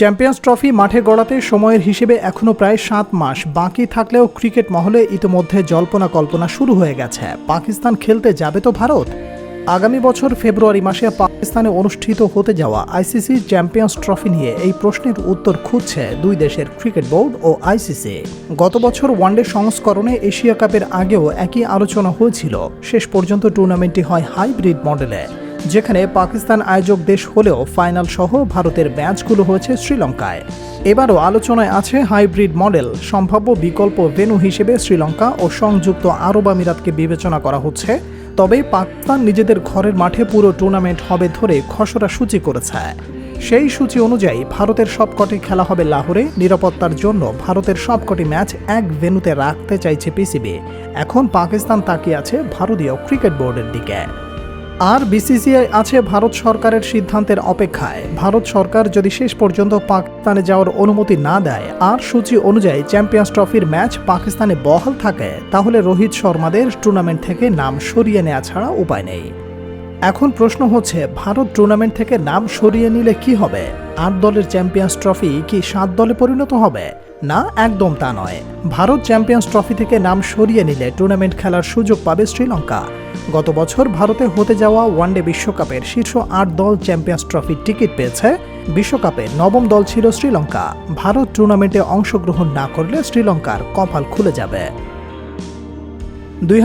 Champions trophy মাঠে গড়াতে সময়ের হিসেবে এখনও প্রায় সাত মাস। বাকি থাকলেও ক্রিকেট মহলে ইতিমধ্যে জল্পনা কল্পনা শুরু হয়ে গেছে। পাকিস্তান খেলতে যাবে তো ভারত? আগামী বছর ফেব্রুয়ারি মাসে পাকিস্তানে অনুষ্ঠিত হতে যাওয়া আইসিসি চ্যাম্পিয়ন্স ট্রফি নিয়ে এই প্রশ্নের উত্তর খুঁজছে দুই দেশের ক্রিকেট বোর্ড ও আইসিসি। গত বছর ওয়ানডে সংস্করণে এশিয়া কাপের আগেও একই আলোচনা হয়েছিল। শেষ পর্যন্ত টুর্নামেন্টটি হয় হাইব্রিড মডেলে। যেখানে পাকিস্তান আয়োজক দেশ হলেও ফাইনাল সহ ভারতের ম্যাচগুলো হয়েছে শ্রীলঙ্কায়। এবারও আলোচনায় আছে হাইব্রিড মডেল, সম্ভাব্য বিকল্প ভেনু হিসেবে শ্রীলঙ্কা ও সংযুক্ত আরব আমিরাতকে বিবেচনা করা হচ্ছে। তবে পাকিস্তান নিজেদের ঘরের মাঠে পুরো টুর্নামেন্ট হবে ধরে খসড়া সূচি করেছে। সেই সূচি অনুযায়ী ভারতের সবকটি খেলা হবে লাহোরে। নিরাপত্তার জন্য ভারতের সবকটি ম্যাচ এক ভেন্যুতে রাখতে চাইছে পিসিবি। এখন পাকিস্তান তাকিয়ে আছে ভারতীয় ক্রিকেট বোর্ডের দিকে। আর বিসিসিআই আছে ভারত সরকারের সিদ্ধান্তের অপেক্ষায়। ভারত সরকার যদি শেষ পর্যন্ত পাকিস্তানে যাওয়ার অনুমতি না দেয়, আর সূচি অনুযায়ী চ্যাম্পিয়ন্স ট্রফির ম্যাচ পাকিস্তানে বহাল থাকে, তাহলে রোহিত শর্মাদের টুর্নামেন্ট থেকে নাম সরিয়ে নেওয়া ছাড়া উপায় নেই। এখন প্রশ্ন হচ্ছে, ভারত টুর্নামেন্ট থেকে নাম সরিয়ে নিলে কি হবে? আট দলের চ্যাম্পিয়ন্স ট্রফি কি সাত দলে পরিণত হবে? না, একদম তা নয়। ভারত চ্যাম্পিয়ন্স ট্রফি থেকে নাম সরিয়ে নিলে টুর্নামেন্ট খেলার সুযোগ পাবে শ্রীলঙ্কা। গত বছর ভারতে হতে যাওয়া ওয়ানডে বিশ্বকাপের শীর্ষ আট দল চ্যাম্পিয়ন্স ট্রফির টিকিট পেয়েছে। বিশ্বকাপে নবম দল ছিল শ্রীলঙ্কা। ভারত টুর্নামেন্টে অংশগ্রহণ না করলে শ্রীলঙ্কার কপাল খুলে যাবে। দুই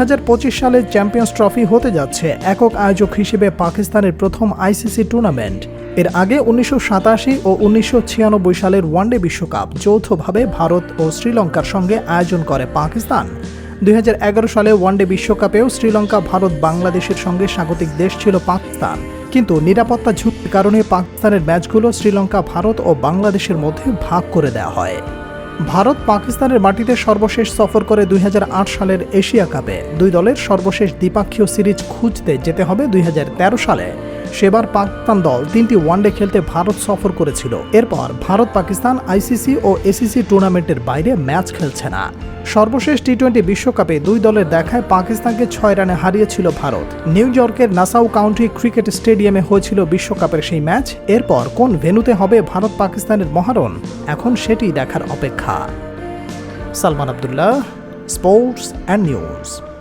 সালে চ্যাম্পিয়ন্স ট্রফি হতে যাচ্ছে একক আয়োজক হিসেবে পাকিস্তানের প্রথম আইসিসি টুর্নামেন্ট এর আগে উনিশশো সাতাশি ও উনিশশো ছিয়ানব্বই সালের ওয়ানডে বিশ্বকাপ যৌথভাবে ভারত ও শ্রীলঙ্কার সঙ্গে আয়োজন করে পাকিস্তান। দুই হাজার এগারো সালে ওয়ানডে বিশ্বকাপেও শ্রীলঙ্কা, ভারত, বাংলাদেশের সঙ্গে স্বাগতিক দেশ ছিল পাকিস্তান। কিন্তু নিরাপত্তা ঝুঁকির কারণে পাকিস্তানের ম্যাচগুলো শ্রীলঙ্কা, ভারত ও বাংলাদেশের মধ্যে ভাগ করে দেওয়া হয়। ভারত পাকিস্তানের মাটিতে সর্বশেষ সফর করে দুই হাজার আট সালের এশিয়া কাপে। দুই দলের সর্বশেষ দ্বিপাক্ষীয় সিরিজ খুঁজতে যেতে হবে দুই হাজার তেরো সালে। সেবার পাকিস্তান দল তিনটি ওয়ানডে খেলতে ভারত সফর করেছিল। এরপর ভারত, পাকিস্তান, আইসিসি ও এসিসি টুর্নামেন্টের বাইরে ম্যাচ খেলছে না। সর্বশেষ টি টোয়েন্টি বিশ্বকাপে দুই দলের দেখায় পাকিস্তানকে ছয় রানে হারিয়েছিল ভারত। নিউ ইয়র্কের নাসাউ কাউন্টি ক্রিকেট স্টেডিয়ামে হয়েছিল বিশ্বকাপের সেই ম্যাচ। এরপর কোন ভেন্যুতে হবে ভারত পাকিস্তানের মহারণ? এখন সেটি দেখার অপেক্ষা। Salman Abdullah, sports and news.